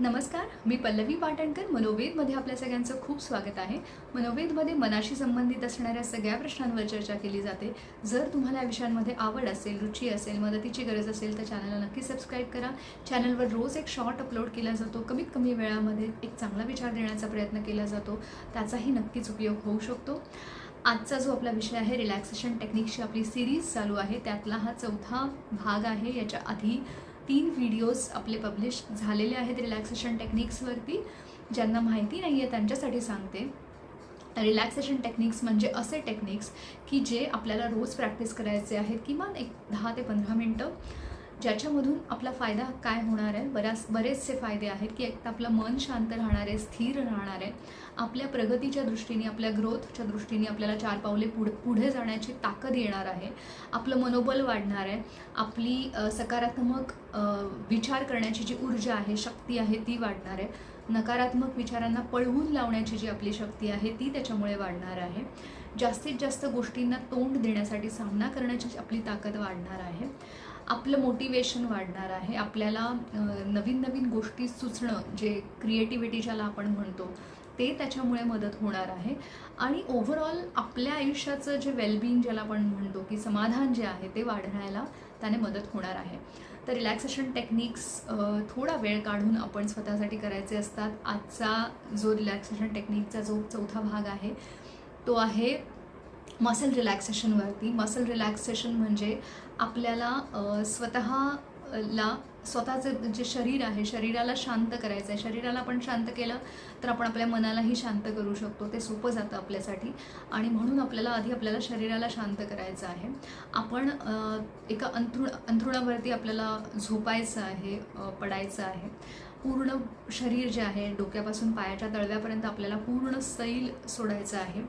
नमस्कार मी पल्लवी पाटणकर. मनोवेदमध्ये आपल्या सगळ्यांचं खूप स्वागत आहे. मनोवेदमध्ये मनाशी संबंधित असणाऱ्या सगळ्या प्रश्नांवर चर्चा केली जाते. जर तुम्हाला या विषयांमध्ये आवड असेल रुची असेल मदतीची गरज असेल तर चॅनलला नक्की सबस्क्राईब करा. चॅनलवर रोज एक शॉर्ट अपलोड केला जातो. कमीत कमी वेळामध्ये एक चांगला विचार देण्याचा प्रयत्न केला जातो. त्याचाही नक्कीच उपयोग होऊ शकतो. आजचा जो आपला विषय आहे रिलॅक्सेशन टेक्निक्सची आपली सिरीज चालू आहे. त्यातला हा चौथा भाग आहे. याच्या आधी तीन व्हिडिओज आपले पब्लिश झालेले आहेत रिलॅक्सेशन टेक्निक्सवरती ज्यांना माहिती नाही आहे त्यांच्यासाठी सांगते. रिलॅक्सेशन टेक्निक्स म्हणजे असे टेक्निक्स की जे आपल्याला रोज प्रॅक्टिस करायचे आहेत किमान एक दहा ते पंधरा मिनटं. ज्याच्यामधून आपला फायदा काय होणार आहे? बऱ्याच बरेचसे फायदे आहेत की एक तर आपलं मन शांत राहणार आहे स्थिर राहणार आहे. आपल्या प्रगतीच्या दृष्टीने आपल्या ग्रोथच्या दृष्टीने आपल्याला चार पावले पुढे पुढे जाण्याची ताकद येणार आहे. आपलं मनोबल वाढणार आहे. आपली सकारात्मक विचार करण्याची जी ऊर्जा आहे शक्ती आहे ती वाढणार आहे. नकारात्मक विचारांना पळवून लावण्याची जी आपली शक्ती आहे ती त्याच्यामुळे वाढणार आहे. जास्तीत जास्त गोष्टींना तोंड देण्यासाठी सामना करण्याची आपली ताकद वाढणार आहे. आपलं मोटिवेशन वाढणार आहे. आपल्याला नवीन नवीन गोष्टी सुचणं जे क्रिएटिव्हिटी ज्याला आपण म्हणतो ते त्याच्यामुळे मदत होणार आहे. आणि ओव्हरऑल आपल्या आयुष्याचं जे वेलबिईंग ज्याला आपण म्हणतो की समाधान जे आहे ते वाढण्याला त्याने मदत होणार आहे. तर रिलॅक्सेशन टेक्निक्स थोडा वेळ काढून आपण स्वतःसाठी करायचे असतात. आजचा जो रिलॅक्सेशन टेक्निकचा जो चौथा भाग आहे तो आहे मसल रिलॅक्सेशनवरती. मसल रिलॅक्सेशन म्हणजे आपल्याला स्वतः स्वतःला स्वतःचं जे शरीर आहे शरीराला शांत करायचं आहे शरीराला आपण शांत केलं तर आपण आपल्या मनालाही शांत करू शकतो. ते सोपं जातं आपल्यासाठी. आणि म्हणून आपल्याला आधी आपल्याला शरीराला शांत करायचं आहे. आपण एका अंथरुण अंथरुणावरती आपल्याला झोपायचं आहे पडायचं आहे. पूर्ण शरीर जे आहे डोक्यापासून पायाच्या तळव्यापर्यंत आपल्याला पूर्ण सैल सोडायचं आहे.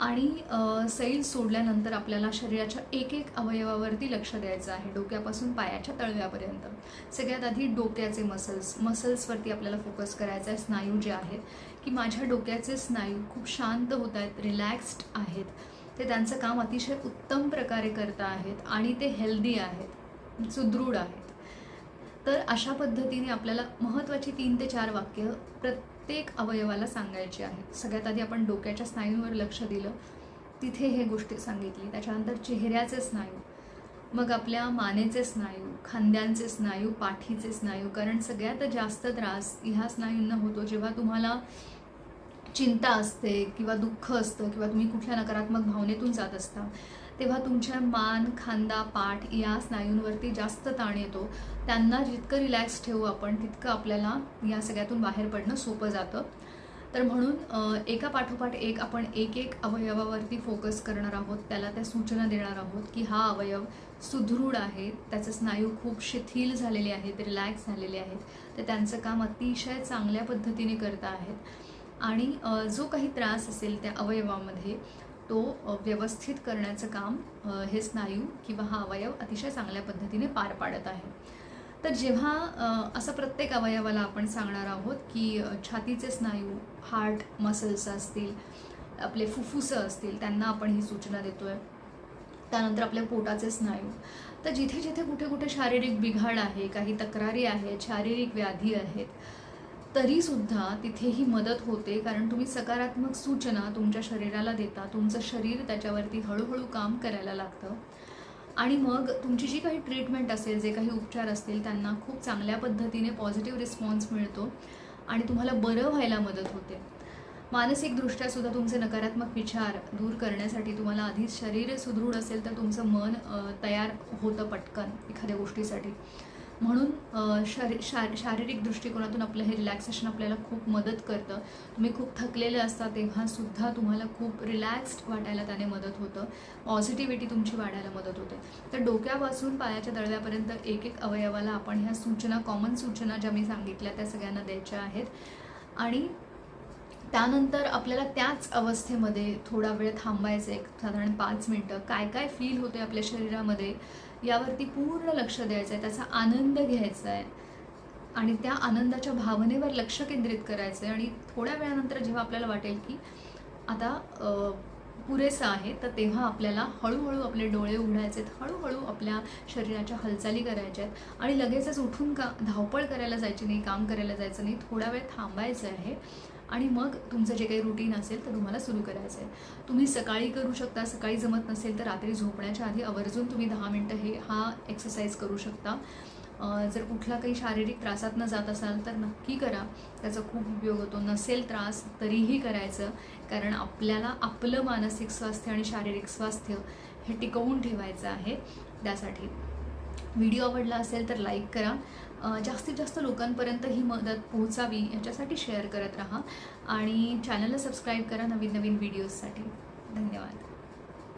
आणि सैल सोडल्यानंतर आपल्याला शरीराच्या एक एक अवयवावरती लक्ष द्यायचं आहे. डोक्यापासून पायाच्या तळव्यापर्यंत. सगळ्यात आधी डोक्याचे मसल्स मसल्सवरती आपल्याला फोकस करायचा आहे स्नायू जे आहेत की माझ्या डोक्याचे स्नायू खूप शांत होत आहेत रिलॅक्स्ड आहेत. ते त्यांचं काम अतिशय उत्तम प्रकारे करत आहेत आणि ते हेल्दी आहेत सुदृढ आहेत. तर अशा पद्धतीने आपल्याला महत्त्वाची तीन ते चार वाक्य प्रत्येक अवयवाला सांगायची आहेत सगळ्यात आधी आपण डोक्याच्या स्नायूंवर लक्ष दिलं. तिथे हे गोष्टी सांगितली. त्याच्यानंतर चेहऱ्याचे स्नायू मग आपल्या मानेचे स्नायू खांद्यांचे स्नायू पाठीचे स्नायू कारण सगळ्यात जास्त त्रास ह्या स्नायूंना होतो जेव्हा तुम्हाला चिंता असते किंवा दुःख असतं किंवा तुम्ही कुठल्या नकारात्मक भावनेतून जात असता. तेव्हा तुमच्या मान खांदा पाठ या स्नायूंवरती जास्त ताण येतो. त्यांना जितकं रिलॅक्स ठेवू आपण तितकं आपल्याला या सगळ्यातून बाहेर पडणं सोपं जातं. तर म्हणून एका पाठोपाठ एक आपण एक एक अवयवावरती फोकस करणार आहोत. त्याला त्या सूचना देणार आहोत की हा अवयव सुदृढ आहे. त्याचे स्नायू खूप शिथिल झालेले आहेत रिलॅक्स झालेले आहेत. तर त्यांचं काम अतिशय चांगल्या पद्धतीने करत आहेत. आणि जो काही त्रास असेल त्या अवयवामध्ये तो व्यवस्थित करण्याचं काम हे स्नायू किंवा हा अवयव अतिशय चांगल्या पद्धतीने पार पाडत आहे. तर जेव्हा असं प्रत्येक अवयवाला आपण सांगणार आहोत की छातीचे स्नायू हार्ट मसल्स असतील आपले फुफ्फुसं असतील त्यांना आपण ही सूचना देतो आहे त्यानंतर आपल्या पोटाचे स्नायू. तर जिथे जिथे कुठे कुठे शारीरिक बिघाड आहे काही तक्रारी आहेत शारीरिक व्याधी आहेत तरीसुद्धा तिथेही मदत होते कारण तुम्ही सकारात्मक सूचना तुमच्या शरीराला देता तुमचं शरीर त्याच्यावरती हळूहळू काम करायला लागतं. आणि मग तुमची जी काही ट्रीटमेंट असेल जे काही उपचार असतील त्यांना खूप चांगल्या पद्धतीने पॉझिटिव्ह रिस्पॉन्स मिळतो आणि तुम्हाला बरं व्हायला मदत होते. मानसिकदृष्ट्यासुद्धा तुमचे नकारात्मक विचार दूर करण्यासाठी तुम्हाला आधीच शरीर सुदृढ असेल तर तुमचं मन तयार होतं पटकन एखाद्या गोष्टीसाठी. म्हणून अ, शरी शार शारीरिक दृष्टिकोनातून आपलं हे रिलॅक्सेशन आपल्याला खूप मदत करतं. तुम्ही खूप थकलेले असता तेव्हासुद्धा तुम्हाला खूप रिलॅक्स्ड वाटायला त्याने मदत होतं. पॉझिटिव्हिटी तुमची वाढायला मदत होते. तर डोक्यापासून पायाच्या दळव्यापर्यंत एक एक अवयवाला आपण ह्या सूचना कॉमन सूचना ज्या मी सांगितल्या त्या सगळ्यांना द्यायच्या आहेत. आणि त्यानंतर आपल्याला त्याच अवस्थेमध्ये थोडा वेळ थांबायचं एक साधारण पाच मिनटं. काय काय फील होते आपल्या शरीरामध्ये यावरती पूर्ण लक्ष द्यायचं आहे त्याचा आनंद घ्यायचा आहे आणि त्या आनंदाच्या भावनेवर लक्ष केंद्रित करायचं आहे आणि थोड्या वेळानंतर जेव्हा आपल्याला वाटेल की आता पुरेसं आहे तर तेव्हा आपल्याला हळूहळू आपले डोळे उघडायचे आहेत हळूहळू आपल्या शरीराच्या हालचाली करायच्या आहेत आणि लगेचच उठून का धावपळ करायला जायची नाही काम करायला जायचं नाही थोडा वेळ थांबायचं आहे. आणि मग तुमचं जे काही रुटीन असेल तर तुम्हाला सुरू करायचं आहे तुम्ही सकाळी करू शकता सकाळी जमत नसेल तर रात्री झोपण्याच्या आधी आवर्जून तुम्ही दहा मिनटं हे हा एक्सरसाइज करू शकता. जर कुठला काही शारीरिक त्रासातनं जात असाल तर नक्की करा. त्याचा खूप उपयोग होतो. नसेल त्रास तरीही करायचं. कारण आपल्याला आपलं मानसिक स्वास्थ्य आणि शारीरिक स्वास्थ्य हे टिकवून ठेवायचं आहे. त्यासाठी व्हिडिओ आवडला असेल तर लाईक करा. जास्तीत जास्त लोकांपर्यंत ही मदत पोहोचावी याच्यासाठी शेअर करत राहा. आणि चॅनलला सबस्क्राईब करा नवीन नवीन व्हिडिओजसाठी. धन्यवाद.